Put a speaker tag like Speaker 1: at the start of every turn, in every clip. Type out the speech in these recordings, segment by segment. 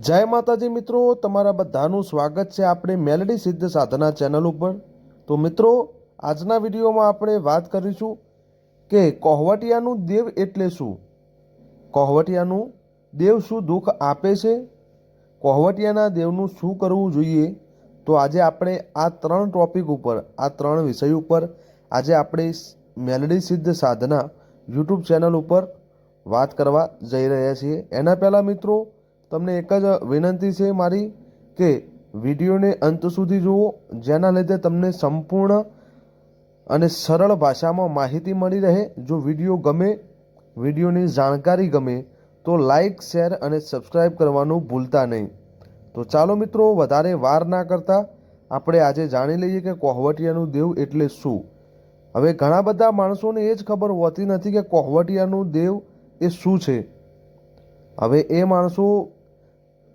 Speaker 1: જય માતાજી મિત્રો, તમારા બધાનું સ્વાગત છે આપણે મેલડી સિદ્ધ સાધના ચેનલ ઉપર. તો મિત્રો, આજના વિડીયોમાં આપણે વાત કરીશું કે કોહવટિયાનું દેવ એટલે શું? કોહવટિયાનું દેવ શું દુઃખ આપે છે? કોહવટિયાના દેવનું શું કરવું જોઈએ? તો આજે આપણે આ ત્રણ ટોપિક ઉપર, આ ત્રણ વિષય ઉપર આજે આપણે મેલડી સિદ્ધ સાધના યુટ્યુબ ચેનલ ઉપર વાત કરવા જઈ રહ્યા છીએ. એના પહેલાં મિત્રો તમને એક જ વિનંતી છે મારી કે વિડીયોને અંત સુધી જુઓ, જેના લીધે તમને સંપૂર્ણ અને સરળ ભાષામાં માહિતી મળી રહે. જો વીડિયો ગમે, વિડીયોની જાણકારી ગમે, તો લાઈક, શેર અને સબસ્ક્રાઈબ કરવાનું ભૂલતા નહીં. તો ચાલો મિત્રો, વધારે વાર ના કરતા આપણે આજે જાણી લઈએ કે કોહવટિયાનું દેવ એટલે શું. હવે ઘણા બધા માણસોને એ જ ખબર હોતી નથી કે કોહવટિયાનું દેવ એ શું છે. હવે એ માણસો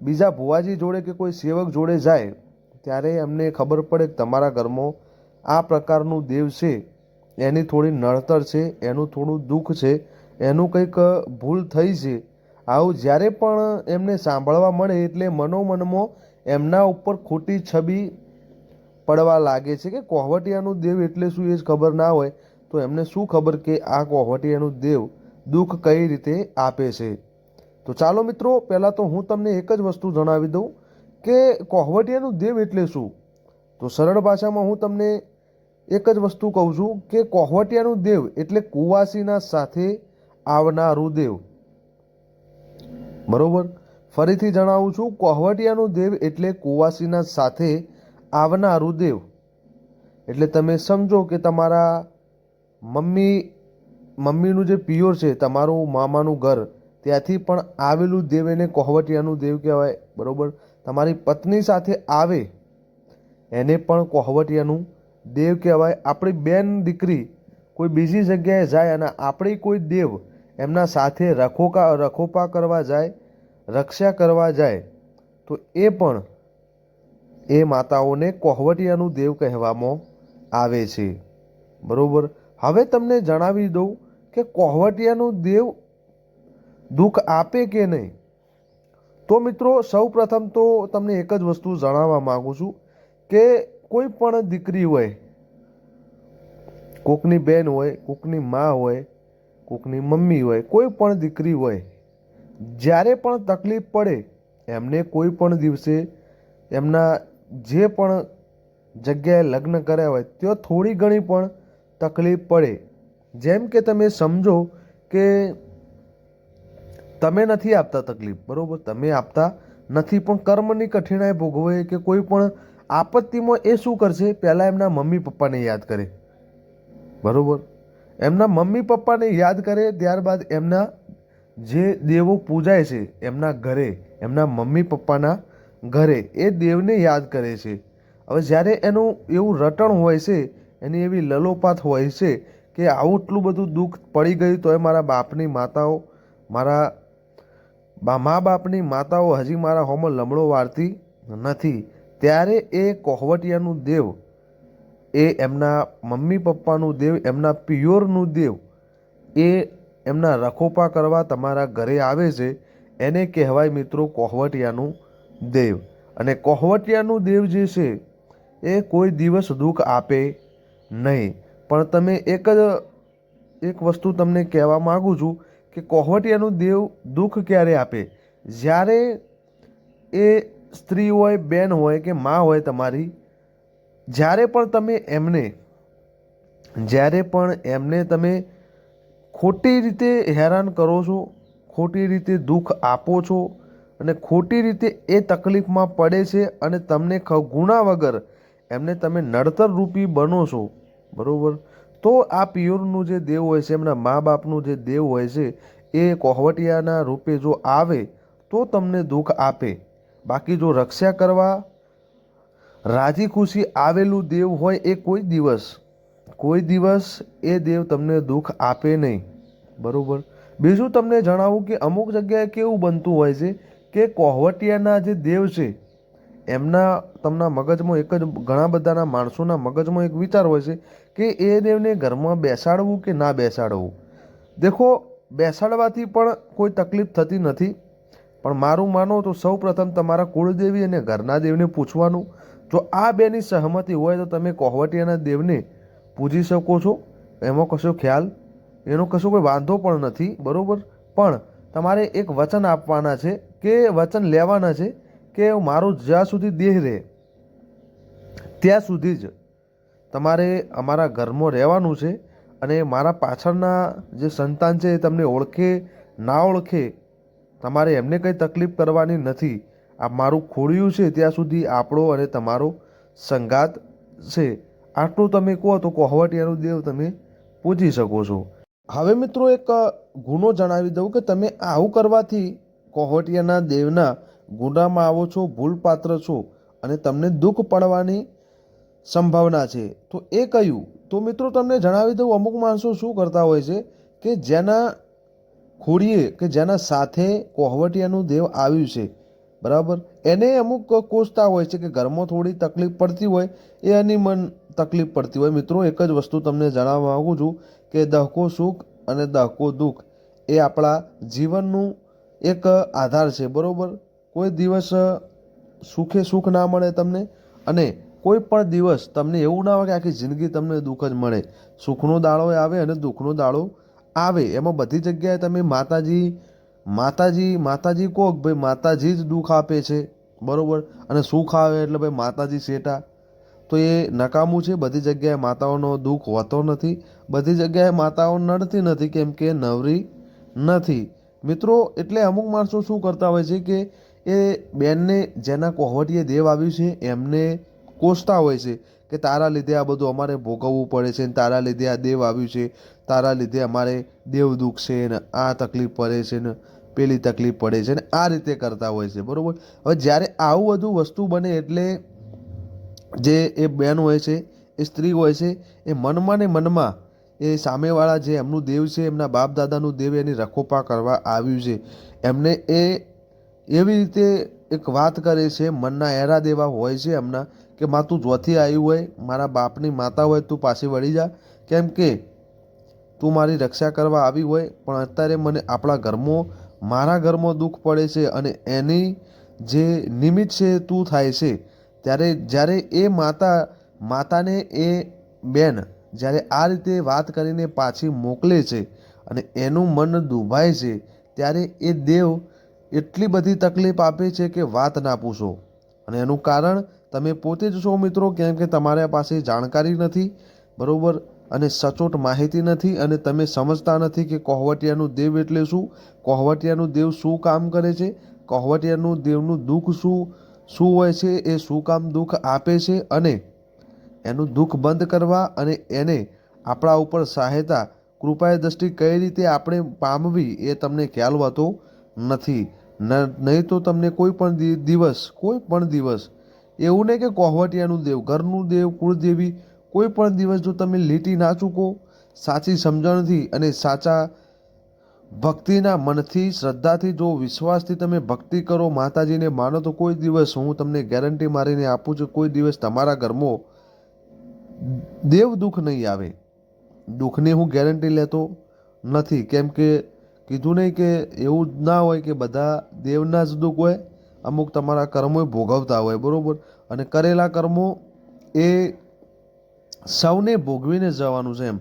Speaker 1: બીજા ભુવાજી જોડે કે કોઈ સેવક જોડે જાય, ત્યારે એમને ખબર પડે કે તમારા ઘરમાં આ પ્રકારનું દેવ છે. એની થોડી નડતર છે, એનું થોડું દુઃખ છે, એનું કંઈક ભૂલ થઈ છે. આવું જ્યારે પણ એમને સાંભળવા મળે એટલે મનોમનમાં એમના ઉપર ખોટી છબી પડવા લાગે છે કે કોહવટિયાનું દેવ એટલે શું એ જ ખબર ના હોય, તો એમને શું ખબર કે આ કોહવટિયાનું દેવ દુઃખ કઈ રીતે આપે છે? તો ચાલો મિત્રો, પહેલાં તો હું તમને એક જ વસ્તુ જણાવી દઉં કે કોહવટિયાનું દેવ એટલે શું? તો સરળ ભાષામાં હું તમને એક જ વસ્તુ કહું છું કે કોહવટિયાનું દેવ એટલે કુવાસીના સાથે આવનારું દેવ. બરોબર? ફરીથી જણાવું છું, કોહવટિયાનું દેવ એટલે કુવાસીના સાથે આવનારું દેવ. એટલે તમે સમજો કે તમારા મમ્મી, મમ્મીનું જે પિયોર છે, તમારું મામાનું ઘર ત્યાંથી પણ આવેલું દેવ એને કોહવટિયાનું દેવ કહેવાય, બરાબર? તમારી પત્ની સાથે આવે, એને પણ કોહવટિયાનું દેવ કહેવાય. આપણી બેન દીકરી કોઈ બીજી જગ્યાએ જાય અને આપણી કોઈ દેવ એમના સાથે રખોકા, રખોપા કરવા જાય, રક્ષા કરવા જાય, તો એ પણ એ માતાઓને કોહવટિયાનું દેવ કહેવામાં આવે છે. બરાબર? હવે તમને જણાવી દઉં કે કોહવટિયાનું દેવ દુઃખ આપે કે નહીં? તો મિત્રો સૌ પ્રથમ તો તમને એક જ વસ્તુ જણાવવા માગું છું કે કોઈ પણ દીકરી હોય, કોકની બેન હોય, કોકની મા હોય, કોકની મમ્મી હોય, કોઈ પણ દીકરી હોય, જ્યારે પણ તકલીફ પડે, એમને કોઈ પણ દિવસે એમના જે પણ જગ્યાએ લગ્ન કર્યા હોય, ત્યાં થોડી ઘણી પણ તકલીફ પડે. જેમ કે તમે સમજો કે તમે નથી આપતા તકલીફ, બરાબર? તમે આપતા નથી, પણ કર્મની કઠિનાઈ ભોગવે કે કોઈ પણ આપત્તિમાં એ શું કરશે? પહેલાં એમના મમ્મી પપ્પાને યાદ કરે. બરાબર? એમના મમ્મી પપ્પાને યાદ કરે, ત્યારબાદ એમના જે દેવો પૂજાય છે, એમના ઘરે, એમના મમ્મી પપ્પાના ઘરે, એ દેવને યાદ કરે છે. હવે જ્યારે એનું એવું રટણ હોય છે, એની એવી લલોપાત હોય છે કે આવું એટલું બધું દુઃખ પડી ગયું તો એ મારા બાપની માતાઓ, મારા મા બાપની માતાઓ હજી મારા હોમાં લમડો વાળતી નથી. ત્યારે એ કોહવટિયાનું દેવ, એ એમના મમ્મી પપ્પાનું દેવ, એમના પિયોરનું દેવ, એ એમના રખોપા કરવા તમારા ઘરે આવે છે, એને કહેવાય મિત્રો કોહવટિયાનું દેવ. અને કોહવટિયાનું દેવ જે છે, એ કોઈ દિવસ દુઃખ આપે નહીં. પણ તમે એક જ, એક વસ્તુ તમને કહેવા માગું છું કે કોહવટિયાનું દેવ દુઃખ ક્યારે આપે? જ્યારે એ સ્ત્રી હોય, બેન હોય કે મા હોય તમારી, જ્યારે પણ તમે એમને, જ્યારે પણ એમને તમે ખોટી રીતે હેરાન કરો છો, ખોટી રીતે દુઃખ આપો છો અને ખોટી રીતે એ તકલીફમાં પડે છે અને તમને ગુણા વગર એમને તમે નડતર રૂપી બનો છો, બરાબર? તો આ પિયોરનું જે દેવ હોય છે, એમના મા બાપનું જે દેવ હોય છે, એ કોહવટિયાના રૂપે જો આવે, તો તમને દુઃખ આપે. બાકી જો રક્ષા કરવા રાજી ખુશી આવેલું દેવ હોય, એ કોઈ દિવસ કોઈ દિવસ એ દેવ તમને દુઃખ આપે નહીં. બરાબર? બીજું તમને જણાવું કે અમુક જગ્યાએ કેવું બનતું હોય છે કે કોહવટિયાના જે દેવ છે એમના તમના મગજમાં એક જ ઘણા બધાના માણસોના મગજમાં એક વિચાર હોય છે કે એ દેવને ઘરમાં બેસાડવું કે ના બેસાડવું? દેખો, બેસાડવાથી પણ કોઈ તકલીફ થતી નથી. પણ મારું માનો તો સૌ પ્રથમ તમારા કુળદેવી અને ઘરના દેવને પૂછવાનું. જો આ બેની સહમતી હોય તો તમે કોહવટિયાના દેવને પૂજી શકો છો. એમાં કશો ખ્યાલ? એનો કશો કોઈ વાંધો પણ નથી, બરાબર? પણ તમારે એક વચન આપવાના છે કે વચન લેવાના છે? કે મારું જ્યાં સુધી દેહ રહે, ત્યાં સુધી જ તમારે અમારા ઘરમાં રહેવાનું છે અને મારા પાછળના જે સંતાન છે એ તમને ઓળખે, ના ઓળખે, તમારે એમને કંઈ તકલીફ કરવાની નથી. આ મારું ખોડિયું છે ત્યાં સુધી આપણો અને તમારો સંગાત છે. આટલું તમે કહો તો કોહવટિયાનું દેવ તમે પૂજી શકો છો. હવે મિત્રો એક ગુનો જણાવી દઉં કે તમે આવું કરવાથી કોહવટિયાના દેવના ગુનામાં આવો છો, ભૂલપાત્ર છો અને તમને દુઃખ પડવાની સંભાવના છે. તો એ કયું તો મિત્રો તમને જણાવી દઉં, અમુક માણસો શું કરતા હોય છે કે જેના ખોડીએ, કે જેના સાથે કોહવટિયાનું દેવ આવ્યું છે, બરાબર? એને અમુક કોસતા હોય છે કે ઘરમાં થોડી તકલીફ પડતી હોય, એ એની મન તકલીફ પડતી હોય. મિત્રો, એક જ વસ્તુ તમને જણાવવા માગું છું કે દહકો સુખ અને દહકો દુઃખ એ આપણા જીવનનું એક આધાર છે, બરાબર? કોઈ દિવસ સુખે સુખ ના મળે તમને અને કોઈ પણ દિવસ તમને એવું ના હોય કે આખી જિંદગી તમને દુઃખ જ મળે. સુખનો દાડો આવે અને દુઃખનો દાડો આવે. એમાં બધી જગ્યાએ તમે માતાજી માતાજી માતાજી કહો ભાઈ માતાજી જ દુઃખ આપે છે. બરાબર? અને સુખ આવે એટલે ભાઈ માતાજી શેટા તો એ નકામું છે. બધી જગ્યાએ માતાઓનો દુઃખ હોતો નથી. બધી જગ્યાએ માતાઓ નડતી નથી, કેમ કે નવરી નથી. મિત્રો, એટલે અમુક માણસો શું કરતા હોય છે કે એ બેનને જેના કોહવટીએ દેવ આવ્યું છે, એમને કોસતા હોય છે કે તારા લીધે આ બધું અમારે ભોગવવું પડે છે ને તારા લીધે આ દેવ આવ્યું છે, તારા લીધે અમારે દેવ દુઃખ છે ને આ તકલીફ પડે છે ને પેલી તકલીફ પડે છે ને આ રીતે કરતા હોય છે, બરાબર? હવે જ્યારે આવું બધું વસ્તુ બને એટલે જે એ બેન હોય છે, એ સ્ત્રી હોય છે, એ મનમાં ને મનમાં એ સામેવાળા જે એમનું દેવ છે, એમના બાપ દાદાનું દેવ એની રખોપા કરવા આવ્યું છે, એમને એ એવી રીતે એક વાત કરે છે, મનના એરા દેવા હોય છે એમના, કે માં, તું જોથી આવ્યું હોય, મારા બાપની માતા હોય, તું પાછી વળી જા. કેમ કે તું મારી રક્ષા કરવા આવી હોય, પણ અત્યારે મને આપણા ઘરમાં, મારા ઘરમાં દુઃખ પડે છે અને એની જે નિમિત્ત છે તું થાય છે. ત્યારે જ્યારે એ માતા, માતાને એ બેન જ્યારે આ રીતે વાત કરીને પાછી મોકલે છે અને એનું મન દુભાય છે, ત્યારે એ દેવ એટલી બધી તકલીફ આપે છે કે વાત ના પૂછો. અને એનું કારણ, તમે પોતે જ છો મિત્રો, કેમ કે તમારા પાસે જાણકારી નથી, બરાબર? અને સચોટ માહિતી નથી, અને તમે સમજતા નથી કે કોહવટિયાનું દેવ એટલે શું? કોહવટિયાનું દેવ શું કામ કરે છે? કોહવટિયાનું દેવનું દુઃખ શું? શું હોય છે? એ શું કામ દુઃખ આપે છે? અને એનું દુઃખ બંધ કરવા અને એને આપણા ઉપર સહાયતા કૃપાએ દ્રષ્ટિ કઈ રીતે આપણે પામવી એ તમને ખ્યાલ હોતો નથી. નહીં તો તમને કોઈ પણ દિવસ, કોઈ પણ દિવસ, એવું નહીં કે કોહવટિયાનું દેવ, ઘરનું દેવ, કુળદેવી, કોઈ પણ દિવસ જો તમે લીટી ના ચૂકો, સાચી સમજણથી અને સાચા ભક્તિના મનથી, શ્રદ્ધાથી, જો વિશ્વાસથી તમે ભક્તિ કરો, માતાજીને માનો, તો કોઈ દિવસ હું તમને ગેરંટી મારીને આપું છું, કોઈ દિવસ તમારા ઘરમાં દેવ દુઃખ નહીં આવે. દુઃખની હું ગેરંટી લેતો નથી. કેમ કે કીધું નહીં કે એવું જ ના હોય કે બધા દેવના જ દુઃખ હોય, અમુક તમારા કર્મો ભોગવતા હોય, બરાબર? અને કરેલા કર્મો એ સૌને ભોગવીને જવાનું છે એમ.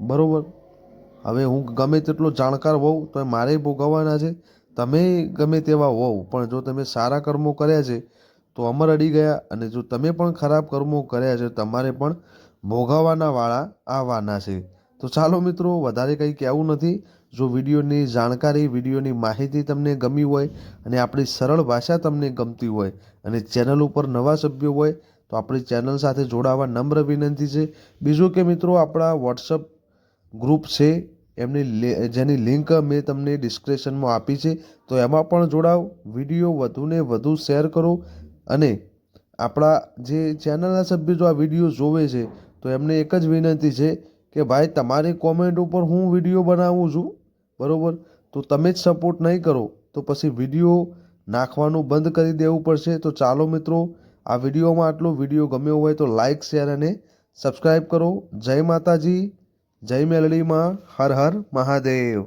Speaker 1: બરાબર? હવે હું ગમે તેટલો જાણકાર હોઉં, તો મારે ભોગવવાના છે. તમે ગમે તેવા હોવ, પણ જો તમે સારા કર્મો કર્યા છે, તો અમર અડી ગયા. અને જો તમે પણ ખરાબ કર્મો કર્યા છે, તમારે પણ ભોગવવાના વાળા આવવાના છે. તો ચાલો મિત્રો, વધારે કંઈ કહેવું નથી. જો વિડીયોની જાણકારી, વિડીયોની માહિતી તમને ગમી હોય અને આપણી સરળ ભાષા તમને ગમતી હોય અને ચેનલ ઉપર નવા સભ્યો હોય, તો આપણી ચેનલ સાથે જોડાવા નમ્ર વિનંતી છે. બીજું કે મિત્રો, આપણા વોટ્સઅપ ગ્રુપ છે. એમની જેની લિંક મેં તમને ડિસ્ક્રિપ્શનમાં આપી છે. તો એમાં પણ જોડાઓ, વીડિયો વધુને વધુ શેર કરો અને આપણા જે ચેનલના સભ્યો જો આ વીડિયો જોવે છે, તો એમને એક જ વિનંતી છે કે ભાઈ, તમારી કોમેન્ટ ઉપર હું વીડિયો બનાવું છું. બરાબર? તો તમે જ સપોર્ટ નહીં કરો, તો પછી વીડિયો નાખવાનું બંધ કરી દેવું પડશે. તો ચાલો મિત્રો, આ વિડીયોમાં આટલો વીડિયો ગમ્યો હોય તો લાઇક શેર અને સબસ્ક્રાઈબ કરો. જય માતાજી, જય મેલડીમાં, હર હર મહાદેવ.